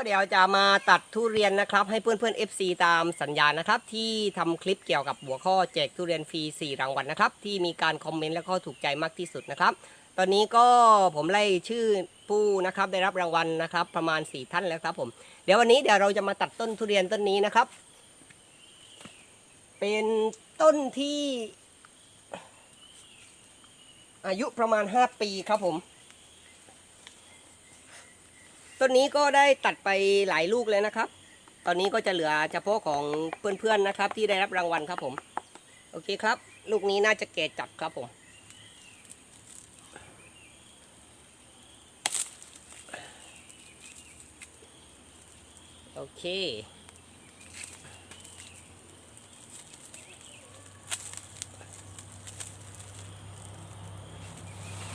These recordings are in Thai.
ก็เดี๋ยวจะมาตัดทุเรียนนะครับ ให้เพื่อนเพื่อนๆ FC ตามสัญญานะครับ ที่ทำคลิปเกี่ยวกับหัวข้อแจกทุเรียนฟรี4รางวัลนะครับ ที่มีการคอมเมนต์และก็ถูกใจมากที่สุดนะครับ ตอนนี้ก็ผมไล่ชื่อผู้นะครับได้รับรางวัลนะครับ ประมาณ 4 ท่านแล้วครับผมเดี๋ยววันนี้เดี๋ยวเราจะมาตัดต้นทุเรียนต้นนี้นะครับ เป็นต้นที่ อายุประมาณ 5 ปีครับผม ต้นนี้ก็ได้ตัดไปหลายลูกเลยนะครับ ตอนนี้ก็จะเหลือเฉพาะของเพื่อนๆนะครับ ที่ได้รับรางวัลครับผม โอเคครับ ลูกนี้น่าจะแก่จัดครับผมโอเค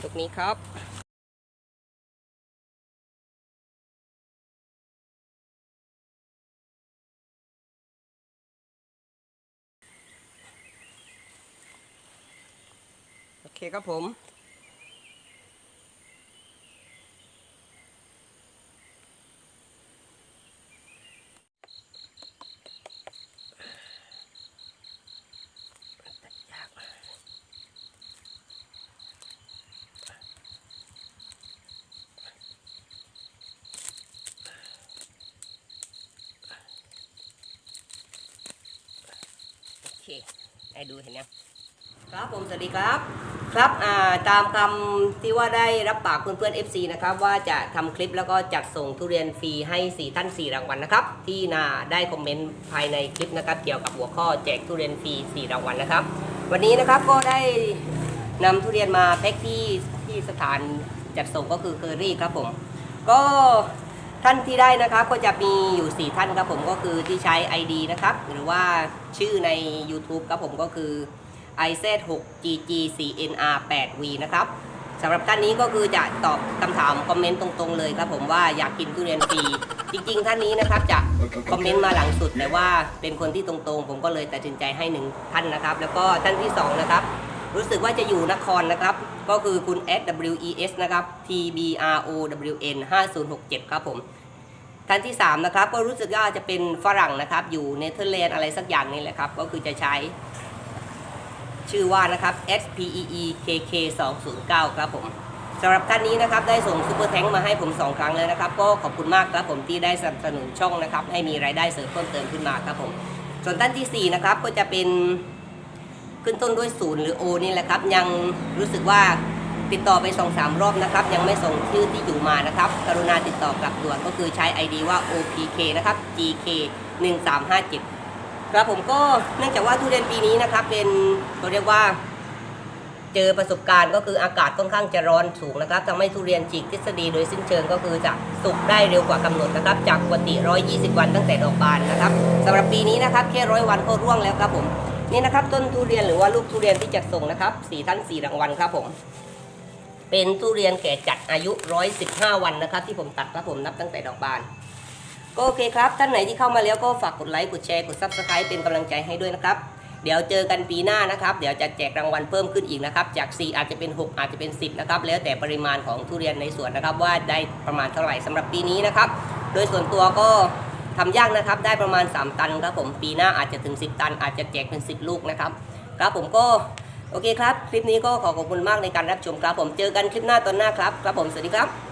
ลูกนี้ครับ เคครับผม โอเคให้ดูเห็นยัง ครับผมสวัสดีครับ ครับตามคำที่ว่าได้รับปากเพื่อนๆ FC นะครับว่าจะทำคลิปแล้วก็จัดส่งทุเรียนฟรีให้ 4 ท่าน 4 รางวัลนะครับ ที่นาได้คอมเมนต์ภายในคลิปนะครับ เกี่ยวกับหัวข้อแจกทุเรียนฟรี 4 รางวัลนะครับ วันนี้นะครับก็ได้นำทุเรียนมาแพ็คที่ที่สถานจัดส่งก็คือเคอรี่ครับผม ก็ท่านที่ได้นะครับก็จะมีอยู่ 4 ท่านครับผมก็คือที่ใช้ ID นะครับหรือว่าชื่อใน YouTube ครับผมก็คือ iz6ggcnr8v นะครับสำหรับท่านนี้ก็คือจะตอบคำถามคอมเมนต์ตรงๆเลยครับผมว่าอยากกินทุเรียนฟรีจริงๆ ท่านนี้นะครับจะคอมเมนต์มาหลังสุดแต่ว่าเป็นคนที่ตรงๆ ผมก็เลยตัดสินใจให้หนึ่งท่านนะครับ แล้วก็ท่านที่สองนะครับรู้สึกว่าจะอยู่นครนะครับ ก็คือคุณ SWES นะครับ TBROWN 5067 ครับผมท่านที่3นะครับก็รู้สึกว่าจะเป็นฝรั่งนะครับ อยู่เนเธอร์แลนด์อะไรสักอย่างนี่แหละครับ ก็คือจะใช้ ชื่อว่านะครับ SPEEKK 209ครับผมสำหรับท่านนี้นะครับได้ส่งซูเปอร์แทงค์มาให้ผม 2 ครั้งแล้วนะครับ ก็ขอบคุณมากครับผมที่ได้สนับสนุนช่องนะครับ ให้มีรายได้เสริมเพิ่มเติมขึ้นมาครับผม ส่วนท่านทีสี่4 นะครับก็จะเป็นขึ้นต้นด้วยศูนย์หรือโอนี่แหละครับ ยังรู้สึกว่าติดต่อไปสองสามรอบนะครับ ยังไม่ส่งชื่อที่อยู่มานะครับ กรุณาติดต่อกลับด่วนก็คือใช้ ID ว่า OPK นะครับ GK 1357 ครับผมก็เนื่องจากว่าทุเรียนปีนี้นะครับเป็นเขาเรียกว่าเจอประสบการณ์ก็คืออากาศค่อนข้างจะร้อนสูงนะครับทำให้ทุเรียนฉีกทฤษฎีโดยสิ้นเชิงก็คือจะสุกได้เร็วกว่ากำหนดนะครับ จากปกติ 120 วันตั้งแต่ดอกบานนะครับสำหรับปีนี้นะครับแค่ร้อยวันก็ร่วงแล้วครับผมนี่นะครับต้นทุเรียนหรือว่าลูกทุเรียนที่จัดส่งนะครับสี่ท่านสี่รางวัลครับผมเป็นทุเรียนแก่จัดอายุ 115 วันนะครับ ที่ผมตัดครับผมนับตั้งแต่ดอกบาน ก็โอเคครับ ท่านไหนที่เข้ามาแล้วก็ฝากกดไลค์ กดแชร์ กด subscribe เป็นกำลังใจให้ด้วยนะครับ เดี๋ยวเจอกันปีหน้านะครับ เดี๋ยวจะแจกรางวัลเพิ่มขึ้นอีกนะครับ จาก 4 อาจจะเป็น 6 อาจจะเป็น 10 นะครับ แล้วแต่ปริมาณของทุเรียนในสวนนะครับ ว่าได้ประมาณเท่าไหร่สำหรับปีนี้นะครับ โดยส่วนตัวก็ทำยากนะครับ ได้ประมาณ 3 ตันครับผม ปีหน้าอาจจะถึง 10 ตัน อาจจะแจกเป็น 10 ลูกนะครับ ครับผมก็โอเคครับ คลิปนี้ก็ขอขอบคุณมากในการรับชมครับผม เจอกันคลิปหน้าตอนหน้าครับ ครับผม สวัสดีครับ